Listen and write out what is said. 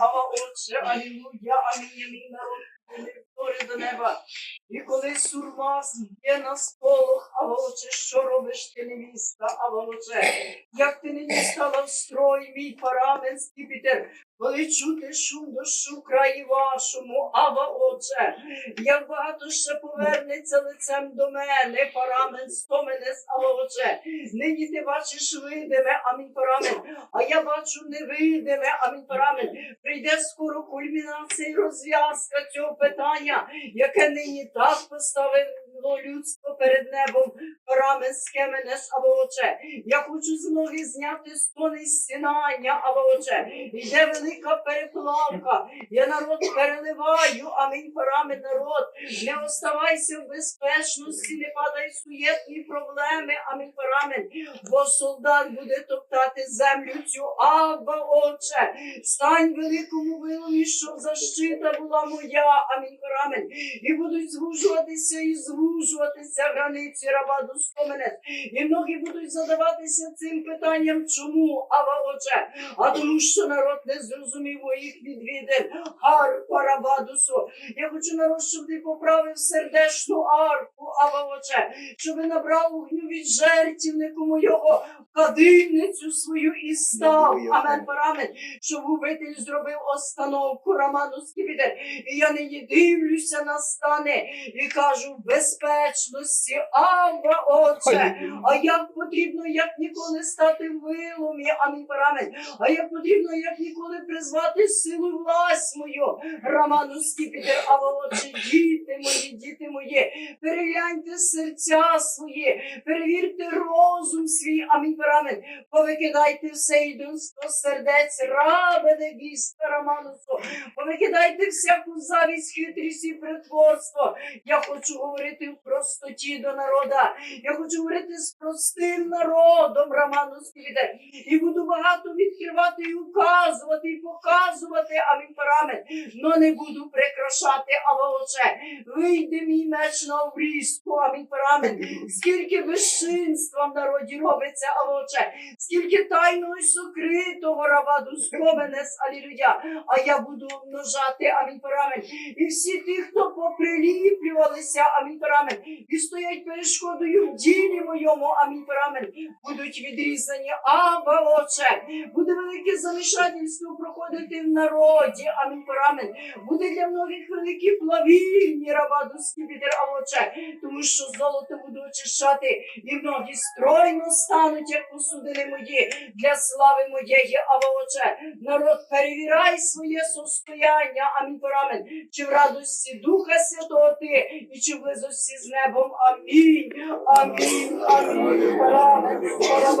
ава Отче, алілуя, амінь, народ. Втори до неба. І коли сурма зб'є на сполох, а Отче, що робиш ти невіста, а Отче, як ти нині стала в строй, мій парамен скіпітер, коли чути шум дощу краї вашому, ава Отче, як багато ще повернеться лицем до мене, парамен сто мене, ава Отче, нині ти бачиш видиме, амінь парамен, а я бачу невидиме, амінь парамен, прийде скоро кульмінація і розв'язка цього питання, яке нині так поставило людство перед небом, параменське мене ж аволоче. Я хочу з ноги зняти стони стінання, аволоче. Йде велика переплавка, я народ переливаю, амінь парамен народ. Не оставайся в безпечності, не падай суєтні проблеми, амінь парамен. Бо солдат буде топтати землю цю, аба отче. Стань великому виломі, щоб защита була моя, амінь парамен. І будуть звужуватися і звужуватися границі раба доскоменець. І многі будуть задаватися цим питанням, чому, ава отче? А тому, що народ не зрозумів моїх відвідин. Арпа рабадусу. Я хочу народ, щоб ти поправив сердечну арку, ава отче, щоб набрав вогню від жертівнику мого кадильницю свою і став. Амен, парамен, щоб губитель зробив остановку Роману Скібіде. І я нині дивлюся на стани і кажу в безпечності, Ава, Отче, а як потрібно, як ніколи стати в виломі, амінь парамен, а як потрібно, як ніколи призвати силу власть мою, Роману Скіпітер, Ава, Отче, діти мої, діти мої, перегляньте серця свої, перевірте розум свій, амінь парамен, повикидайте все ідунство сердець, рабене віста Романусу, повикидайте всяку завість, хитрість і притворство. Я хочу говорити в простоті до народа. Я хочу говорити з простим народом, Роману Сквіде. І буду багато відкривати і указувати, і показувати, амінь параметр. Но не буду прикрашати аволоче. Вийде мій меч на обрізку, амінь парамен. Скільки безчинства в народі робиться, аволоче. Скільки тайного і сокритого раваду скоменес, алілюя. А я буду множати, амінь парамен. І всі ті, хто поприліплювалися, амінь парамен, і стоять перешкодою в ділі моєму, амінь парамен, будуть відрізані, аба отче. Буде велике замішательство проходити в народі, амінь парамен. Буде для многих великі плавільні рабаду скібідер, авоче, тому що золото буду очищати, і многі стройно стануть, як посудини мої, для слави моєї, авоче. Народ, перевіряй своє состояння, амінь парамен, чи в радості Духа Святого ти, і чи в близості з небом. Амінь. Амінь. Амінь. Парамен.